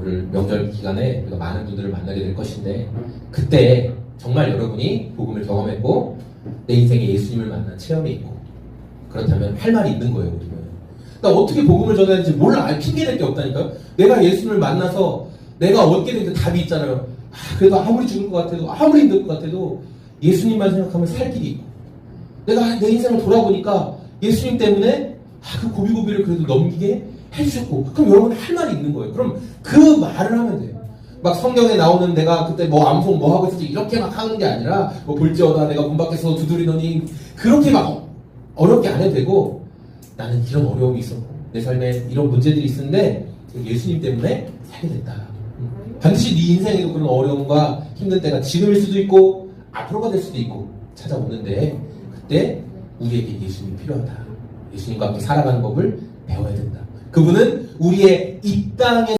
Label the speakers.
Speaker 1: 거를 명절 기간에 우리가 많은 분들을 만나게 될 것인데 그때 정말 여러분이 복음을 경험했고 내 인생에 예수님을 만난 체험이 있고 그렇다면 할 말이 있는 거예요 우리는. 나 어떻게 복음을 전해야 될지 몰라. 핑계댈 게 없다니까요. 내가 예수님을 만나서 내가 얻게 된그 답이 있잖아요. 아, 그래도 아무리 죽을 것 같아도 아무리 힘들 것 같아도 예수님만 생각하면 살 길이 있고. 내가 내 인생을 돌아보니까 예수님 때문에 아, 그 고비고비를 그래도 넘기게 해주셨고 그럼 여러분 할 말이 있는 거예요. 그럼 그 말을 하면 돼요. 막 성경에 나오는 내가 그때 뭐 암송 뭐 하고 있었지 이렇게 막 하는 게 아니라 뭐 볼지어다 내가 문 밖에서 두드리더니 그렇게 막 어렵게 안 해도 되고 나는 이런 어려움이 있었고 내 삶에 이런 문제들이 있었는데 예수님 때문에 살게 됐다. 반드시 네 인생에도 그런 어려움과 힘든 때가 지금일 수도 있고 앞으로가 될 수도 있고 찾아오는데 그때 우리에게 예수님이 필요하다. 예수님과 함께 살아가는 법을 배워야 된다. 그분은 우리의 이 땅에